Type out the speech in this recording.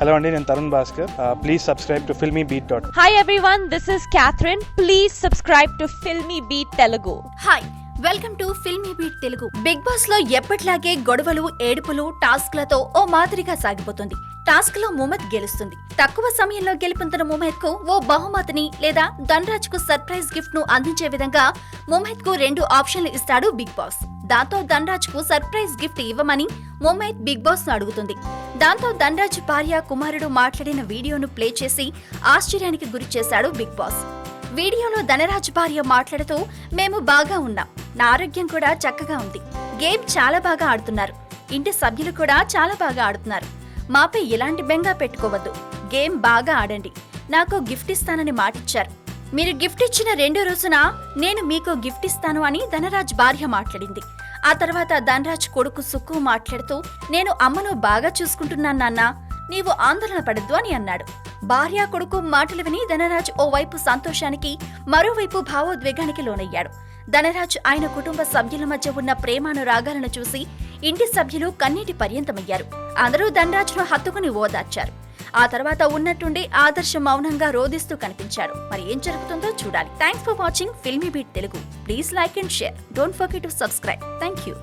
Hello అండి నేను Tarun Bhaskar please subscribe to Filmy Beat dot Hi everyone, this is Catherine. Please subscribe to Filmy Beat Telugu. Hi welcome to Filmy Beat Telugu big బాస్లో ఎప్పటిలాగే గొడవలు ఏడుపులు టాస్క్లతో ఓ మాదిరిగా సాగిపోతుంది. టాస్క్లో ముమత్ గెలుస్తుంది. తక్కువ సమయంలో గెలుపొందిన ముమేత్కు ఓ బహుమతిని లేదా ధనరాజ్కు సర్ప్రైజ్ గిఫ్ట్ను అందించే విధంగా ముమేత్కు రెండు ఆప్షన్లు ఇస్తాడు బిగ్ బాస్. దాంతో ధనరాజ్కు సర్ప్రైజ్ గిఫ్ట్ ఇవ్వమని ముమైత్ బిగ్ బాస్ను అడుగుతుంది. దాంతో ధనరాజ్ భార్య కుమారుడు మాట్లాడిన వీడియోను ప్లే చేసి ఆశ్చర్యానికి గురి చేశాడు బిగ్ బాస్. వీడియోలో ధనరాజ్ భార్య మాట్లాడుతూ మేము బాగా ఉన్నాం. నా ఆరోగ్యం కూడా చక్కగా ఉంది. గేమ్ చాలా బాగా ఆడుతున్నారు. ఇంటి సభ్యులు కూడా చాలా బాగా ఆడుతున్నారు. మాపై ఎలాంటి బెంగా పెట్టుకోవద్దు. గేమ్ బాగా ఆడండి. నాకు గిఫ్ట్ ఇస్తానని మాటిచ్చారు. మీరు గిఫ్ట్ ఇచ్చిన రెండో రోజున నేను మీకు గిఫ్ట్ ఇస్తాను అని ధనరాజ్ భార్య మాట్లాడింది. ఆ తర్వాత ధనరాజ్ కొడుకు సుక్కు మాట్లాడుతూ నేను అమ్మను బాగా చూసుకుంటున్నాను నాన్న నీవు ఆందోళన పడద్దు అని అన్నాడు. భార్య కొడుకు మాటలు విని ధనరాజ్ ఓవైపు సంతోషానికి మరోవైపు భావోద్వేగానికి లోనయ్యాడు. ధనరాజ్ ఆయన కుటుంబ సభ్యుల మధ్య ఉన్న ప్రేమానురాగాలను చూసి ఇంటి సభ్యులు కన్నీటి పర్యంతమయ్యారు. అందరూ ధనరాజ్ను హత్తుకుని ఓదార్చారు. ఆ తర్వాత ఉన్నట్టుండి ఆదర్శ మౌనంగా రోదిస్తూ కనిపించాడు. మరి ఏం జరుగుతుందో చూడాలి. Thanks for watching Filmy Beat Telugu please like and share don't forget to subscribe thank you